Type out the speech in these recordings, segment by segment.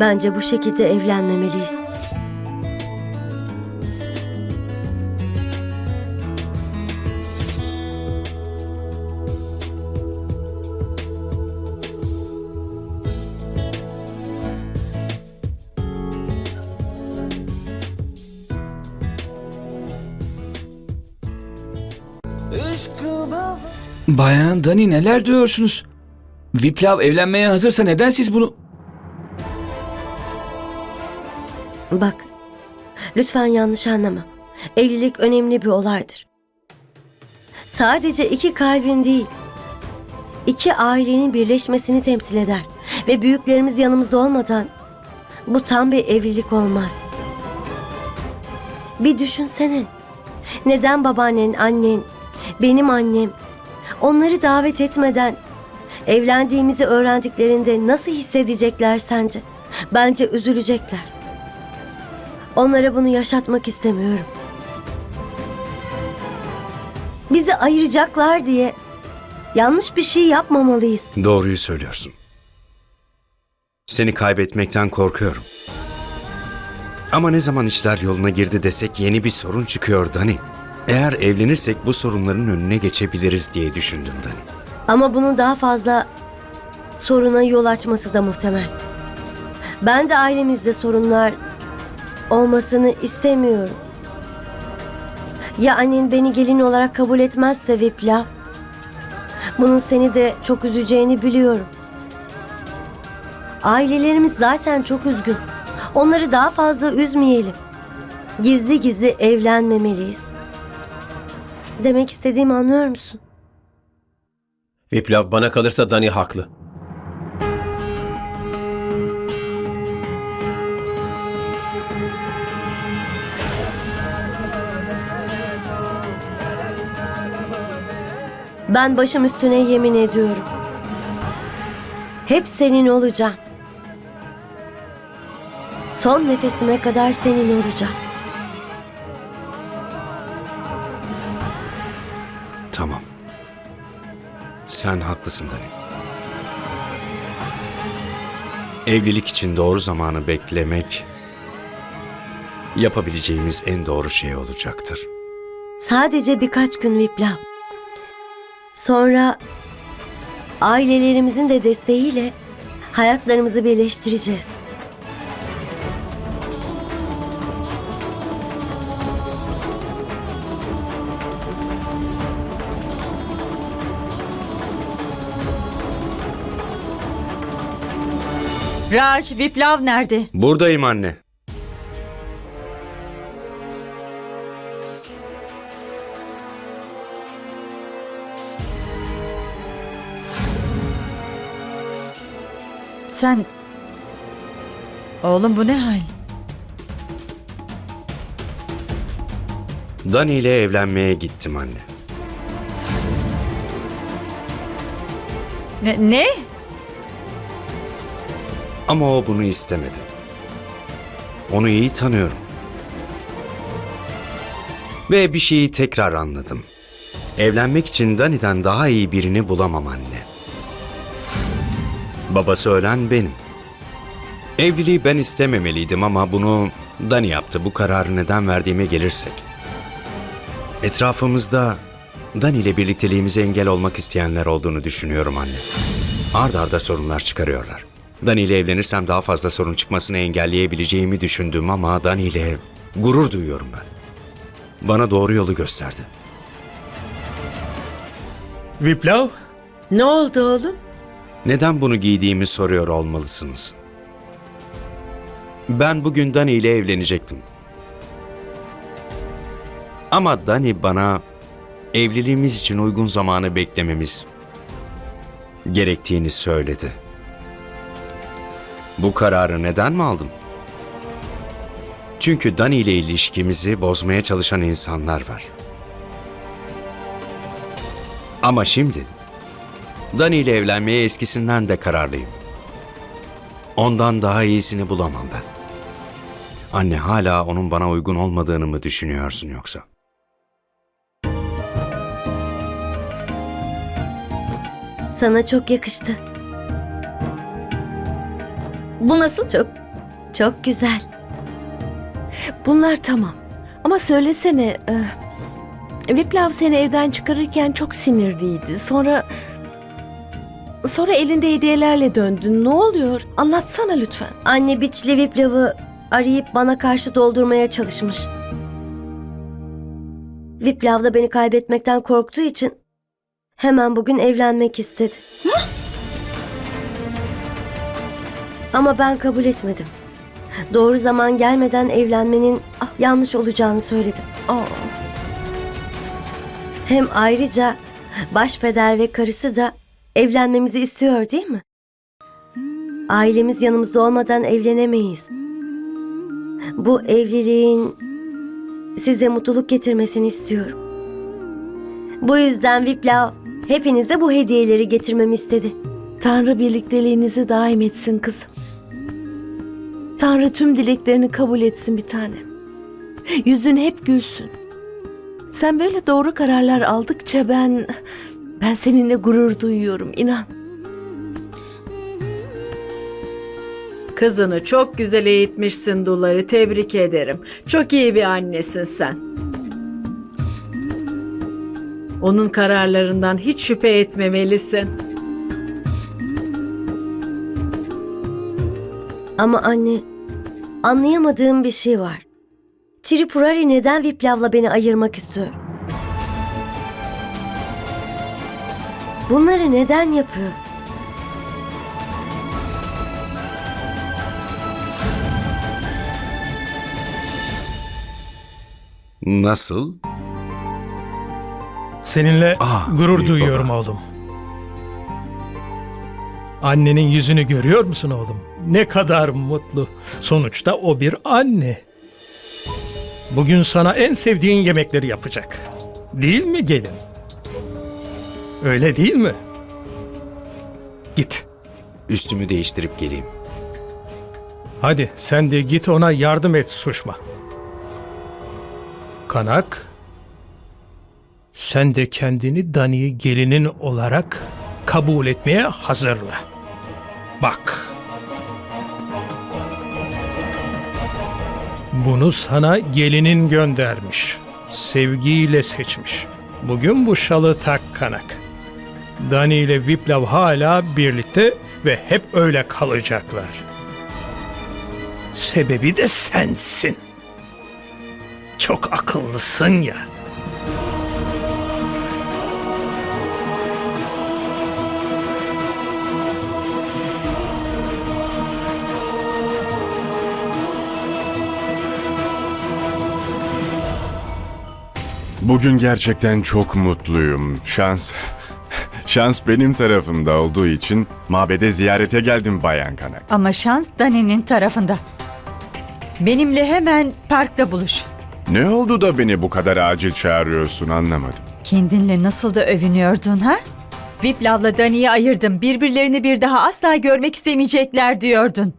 Bence bu şekilde evlenmemeliyiz. Bayan Dani neler diyorsunuz? Viplav evlenmeye hazırsa neden siz bunu... Bak, lütfen yanlış anlama. Evlilik önemli bir olaydır. Sadece iki kalbin değil, iki ailenin birleşmesini temsil eder. Ve büyüklerimiz yanımızda olmadan bu tam bir evlilik olmaz. Bir düşünsene. Neden babaannen, annen, benim annem onları davet etmeden evlendiğimizi öğrendiklerinde nasıl hissedecekler sence? Bence üzülecekler. Onlara bunu yaşatmak istemiyorum. Bizi ayıracaklar diye yanlış bir şey yapmamalıyız. Doğruyu söylüyorsun. Seni kaybetmekten korkuyorum. Ama ne zaman işler yoluna girdi desek yeni bir sorun çıkıyor Dani. Eğer evlenirsek bu sorunların önüne geçebiliriz diye düşündüm Dani. Ama bunun daha fazla soruna yol açması da muhtemel. Ben de ailemizde sorunlar olmasını istemiyorum. Ya annen beni gelin olarak kabul etmezse Vipla, bunun seni de çok üzeceğini biliyorum. Ailelerimiz zaten çok üzgün. Onları daha fazla üzmeyelim. Gizli gizli evlenmemeliyiz. Demek istediğimi anlıyor musun? Viplav bana kalırsa Dani haklı. Ben başım üstüne yemin ediyorum. Hep senin olacağım. Son nefesime kadar senin olacağım. Tamam. Sen haklısın Dani. Evlilik için doğru zamanı beklemek yapabileceğimiz en doğru şey olacaktır. Sadece birkaç gün Viplav. Sonra ailelerimizin de desteğiyle hayatlarımızı birleştireceğiz. Raj, Viplav nerede? Buradayım anne. Sen... Oğlum bu ne hal? Dani ile evlenmeye gittim anne. Ne? ne? Ama o bunu istemedi. Onu iyi tanıyorum. Ve bir şeyi tekrar anladım. Evlenmek için Dani'den daha iyi birini bulamam anne. Babası ölen benim. Evliliği ben istememeliydim ama bunu Dani yaptı. Bu kararı neden verdiğime gelirsek. Etrafımızda Dani ile birlikteliğimize engel olmak isteyenler olduğunu düşünüyorum anne. Ard arda sorunlar çıkarıyorlar. Dani ile evlenirsem daha fazla sorun çıkmasını engelleyebileceğimi düşündüm ama Dani ile gurur duyuyorum ben. Bana doğru yolu gösterdi. Viplav? Ne oldu oğlum? Neden bunu giydiğimi soruyor olmalısınız. Ben bugün Dani ile evlenecektim. Ama Dani bana evliliğimiz için uygun zamanı beklememiz gerektiğini söyledi. Bu kararı neden mi aldım? Çünkü Dani ile ilişkimizi bozmaya çalışan insanlar var. Ama şimdi Dani ile evlenmeye eskisinden de kararlıyım. Ondan daha iyisini bulamam ben. Anne hala onun bana uygun olmadığını mı düşünüyorsun yoksa? Sana çok yakıştı. Bu nasıl? Çok, çok güzel. Bunlar tamam. Ama söylesene, e, Viplav seni evden çıkarırken çok sinirliydi. Sonra sonra elinde hediyelerle döndün. Ne oluyor? Anlatsana lütfen. Anne biçli Viplav'ı arayıp bana karşı doldurmaya çalışmış. Viplav da beni kaybetmekten korktuğu için hemen bugün evlenmek istedi. Ama ben kabul etmedim. Doğru zaman gelmeden evlenmenin ah, yanlış olacağını söyledim. Aa, Hem ayrıca başpeder ve karısı da evlenmemizi istiyor değil mi? Ailemiz yanımızda olmadan evlenemeyiz. Bu evliliğin size mutluluk getirmesini istiyorum. Bu yüzden Viplav hepinize bu hediyeleri getirmemi istedi. Tanrı birlikteliğinizi daim etsin kızım. Tanrı tüm dileklerini kabul etsin bir tane. Yüzün hep gülsün. Sen böyle doğru kararlar aldıkça ben ben seninle gurur duyuyorum inan. Kızını çok güzel eğitmişsin Duları. Tebrik ederim. Çok iyi bir annesin sen. Onun kararlarından hiç şüphe etmemelisin. Ama anne, anlayamadığım bir şey var. Tripurari neden Viplav'la beni ayırmak istiyor? Bunları neden yapıyor? Nasıl? Seninle Ah, gurur büyük duyuyorum baba. oğlum. Annenin yüzünü görüyor musun oğlum? Ne kadar mutlu. Sonuçta o bir anne. Bugün sana en sevdiğin yemekleri yapacak. Değil mi gelin? Öyle değil mi? Git. Üstümü değiştirip geleyim. Hadi sen de git ona yardım et Suşma. Kanak, sen de kendini Dani'yi gelinin olarak kabul etmeye hazırla. Bak. Bunu sana gelinin göndermiş. Sevgiyle seçmiş. Bugün bu şalı tak kanak. Dani ile Viplav hala birlikte ve hep öyle kalacaklar. Sebebi de sensin. Çok akıllısın ya. Bugün gerçekten çok mutluyum. Şans şans benim tarafımda olduğu için mabede ziyarete geldim Bayan Kanak. Ama şans Dani'nin tarafında. Benimle hemen parkta buluş. Ne oldu da beni bu kadar acil çağırıyorsun anlamadım. Kendinle nasıl da övünüyordun ha? Viplav'la Dani'yi ayırdım. Birbirlerini bir daha asla görmek istemeyecekler diyordun.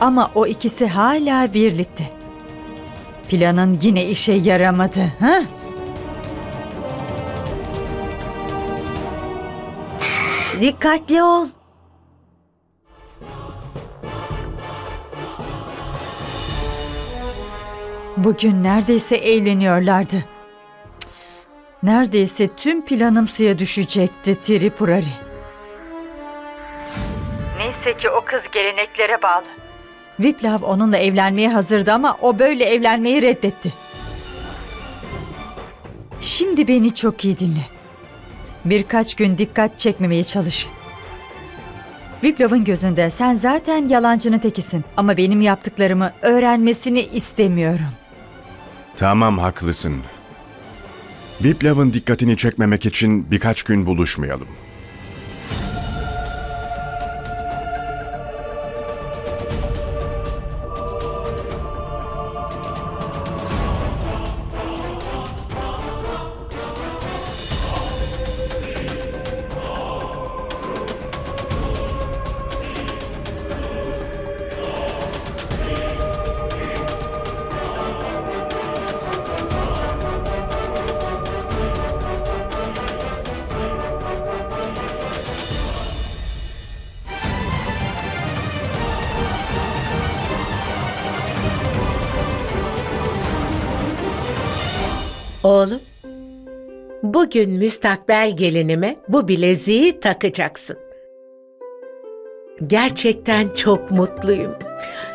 Ama o ikisi hala birlikte. Planın yine işe yaramadı, ha? Dikkatli ol. Bugün neredeyse evleniyorlardı. Cık, Neredeyse tüm planım suya düşecekti Tripurari. Neyse ki o kız geleneklere bağlı. Viplav onunla evlenmeye hazırdı ama o böyle evlenmeyi reddetti. Şimdi beni çok iyi dinle. Birkaç gün dikkat çekmemeye çalış. Viplav'ın gözünde sen zaten yalancının tekisin ama benim yaptıklarımı öğrenmesini istemiyorum. Tamam haklısın. Viplav'ın dikkatini çekmemek için birkaç gün buluşmayalım. Oğlum, bugün müstakbel gelinime bu bileziği takacaksın. Gerçekten çok mutluyum.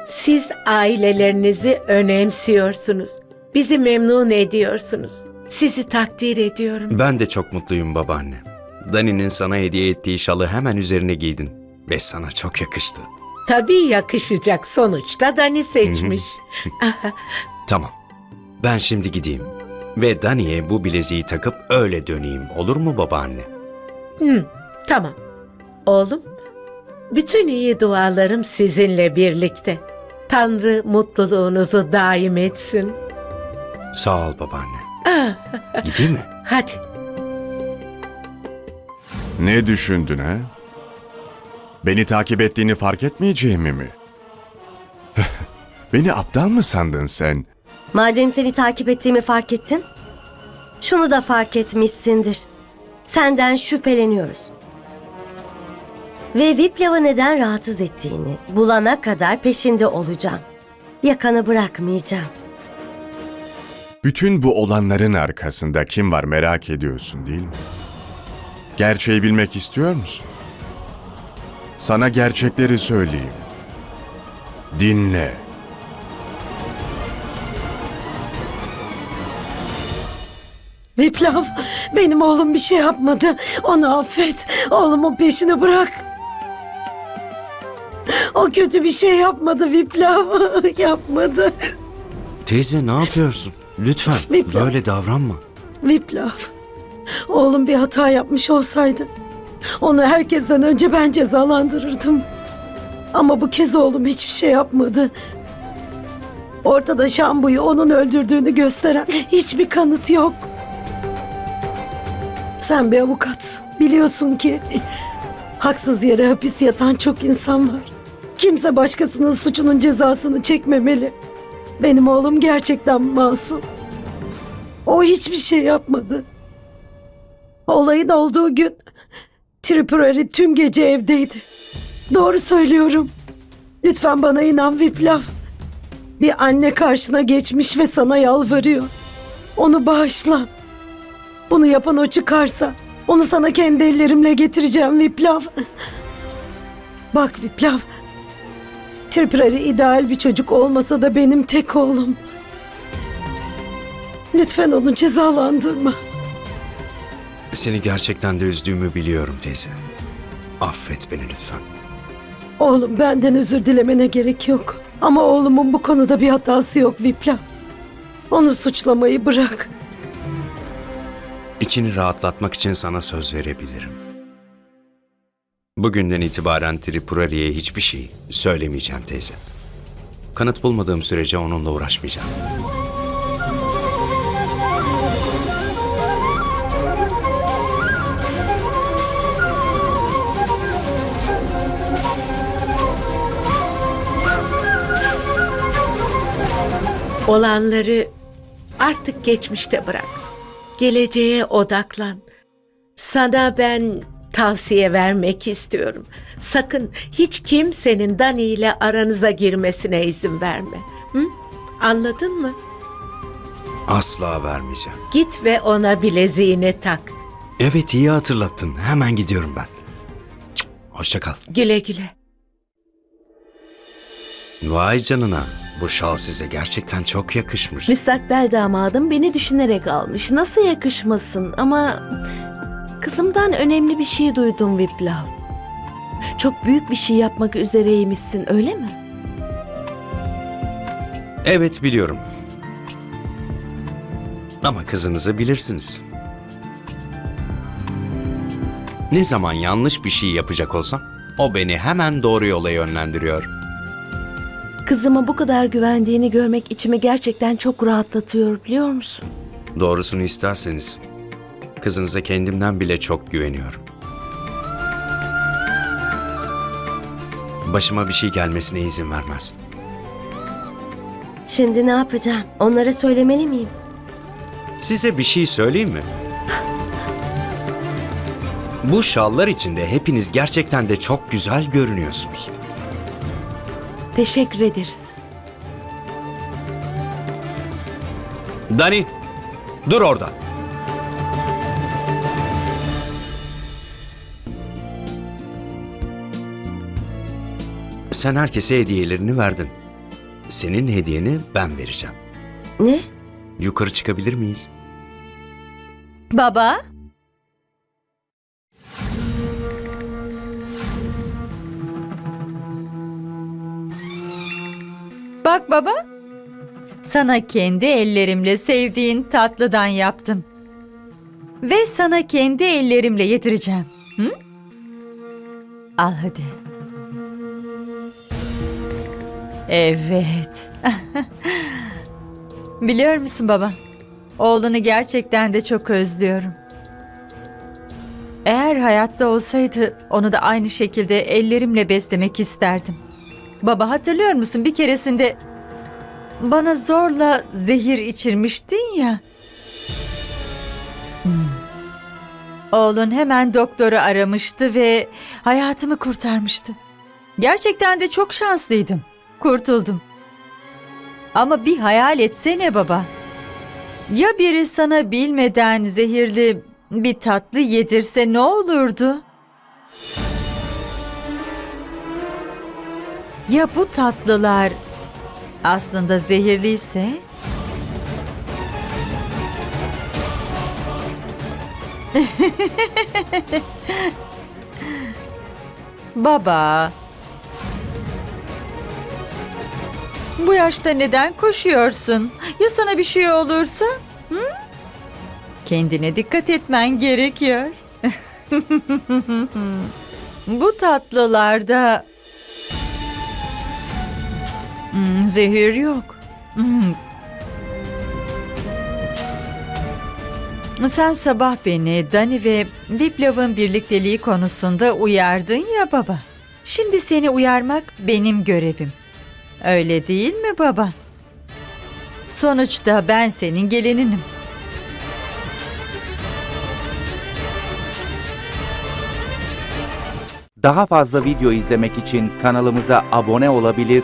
Siz ailelerinizi önemsiyorsunuz. Bizi memnun ediyorsunuz. Sizi takdir ediyorum. Ben de çok mutluyum babaanne. Dani'nin sana hediye ettiği şalı hemen üzerine giydin. Ve sana çok yakıştı. Tabii yakışacak sonuçta Dani seçmiş. Tamam. Ben şimdi gideyim. Ve Dani'ye bu bileziği takıp öyle döneyim. Olur mu babaanne? Hı, tamam. Oğlum, bütün iyi dualarım sizinle birlikte. Tanrı mutluluğunuzu daim etsin. Sağ ol babaanne. Gideyim mi? hadi. Ne düşündün ha? Beni takip ettiğini fark etmeyeceğimi mi? Beni aptal mı sandın sen? Madem seni takip ettiğimi fark ettin, şunu da fark etmişsindir. Senden şüpheleniyoruz. Ve Viplav'ı neden rahatsız ettiğini bulana kadar peşinde olacağım. Yakanı bırakmayacağım. Bütün bu olanların arkasında kim var merak ediyorsun değil mi? Gerçeği bilmek istiyor musun? Sana gerçekleri söyleyeyim. Dinle. Viplav, benim oğlum bir şey yapmadı. Onu affet. Oğlumun peşini bırak. O kötü bir şey yapmadı Viplav. yapmadı. Teyze ne yapıyorsun? Lütfen Viplav. böyle davranma. Viplav. Oğlum bir hata yapmış olsaydı onu herkesten önce ben cezalandırırdım. Ama bu kez oğlum hiçbir şey yapmadı. Ortada Şambu'yu onun öldürdüğünü gösteren hiçbir kanıt yok. Sen bir avukatsın. Biliyorsun ki haksız yere hapis yatan çok insan var. Kimse başkasının suçunun cezasını çekmemeli. Benim oğlum gerçekten masum. O hiçbir şey yapmadı. Olayın olduğu gün Tripurari tüm gece evdeydi. Doğru söylüyorum. Lütfen bana inan Viplav. Bir anne karşına geçmiş ve sana yalvarıyor. Onu bağışla. Bunu yapan o çıkarsa onu sana kendi ellerimle getireceğim Viplav. Bak Viplav. Tripurari ideal bir çocuk olmasa da benim tek oğlum. Lütfen onu cezalandırma. Seni gerçekten de üzdüğümü biliyorum teyze. Affet beni lütfen. Oğlum benden özür dilemene gerek yok. Ama oğlumun bu konuda bir hatası yok Vipla. Onu suçlamayı bırak. İçini rahatlatmak için sana söz verebilirim. Bugünden itibaren Tripurari'ye hiçbir şey söylemeyeceğim teyze. Kanıt bulmadığım sürece onunla uğraşmayacağım. Olanları artık geçmişte bırak. Geleceğe odaklan. Sana ben tavsiye vermek istiyorum. Sakın hiç kimsenin Dani ile aranıza girmesine izin verme. Hı? Anladın mı? Asla vermeyeceğim. Git ve ona bileziğini tak. Evet iyi hatırlattın. Hemen gidiyorum ben. Hoşça kal. Güle güle. Vay canına. Bu şal size gerçekten çok yakışmış. Müstakbel damadım beni düşünerek almış. Nasıl yakışmasın ama... Kızımdan önemli bir şey duydum Viplav. Çok büyük bir şey yapmak üzereymişsin öyle mi? Evet biliyorum. Ama kızınızı bilirsiniz. Ne zaman yanlış bir şey yapacak olsam o beni hemen doğru yola yönlendiriyor. Kızıma bu kadar güvendiğini görmek içimi gerçekten çok rahatlatıyor biliyor musun? Doğrusunu isterseniz kızınıza kendimden bile çok güveniyorum. Başıma bir şey gelmesine izin vermez. Şimdi ne yapacağım? Onlara söylemeli miyim? Size bir şey söyleyeyim mi? Bu şallar içinde hepiniz gerçekten de çok güzel görünüyorsunuz. Teşekkür ederiz. Dani, Dur orada. Sen herkese hediyelerini verdin. Senin hediyeni ben vereceğim. Ne? Yukarı çıkabilir miyiz? Baba? Bak baba. Sana kendi ellerimle sevdiğin tatlıdan yaptım. Ve sana kendi ellerimle yedireceğim. Hı? Al hadi. Evet. Biliyor musun baba? Oğlunu gerçekten de çok özlüyorum. Eğer hayatta olsaydı onu da aynı şekilde ellerimle beslemek isterdim. Baba hatırlıyor musun bir keresinde bana zorla zehir içirmiştin ya. Hmm. Oğlun hemen doktoru aramıştı ve hayatımı kurtarmıştı. Gerçekten de çok şanslıydım. Kurtuldum. Ama bir hayal etsene baba. Ya biri sana bilmeden zehirli bir tatlı yedirse ne olurdu? Ya bu tatlılar aslında zehirliyse? Baba. Bu yaşta neden koşuyorsun? Ya sana bir şey olursa? Hı? Kendine dikkat etmen gerekiyor. Bu tatlılarda Hmm, zehir yok. Hmm. Sen sabah beni Dani ve Viplav'ın birlikteliği konusunda uyardın ya baba. Şimdi seni uyarmak benim görevim. Öyle değil mi baba? Sonuçta ben senin gelininim. Daha fazla video izlemek için kanalımıza abone olabilir,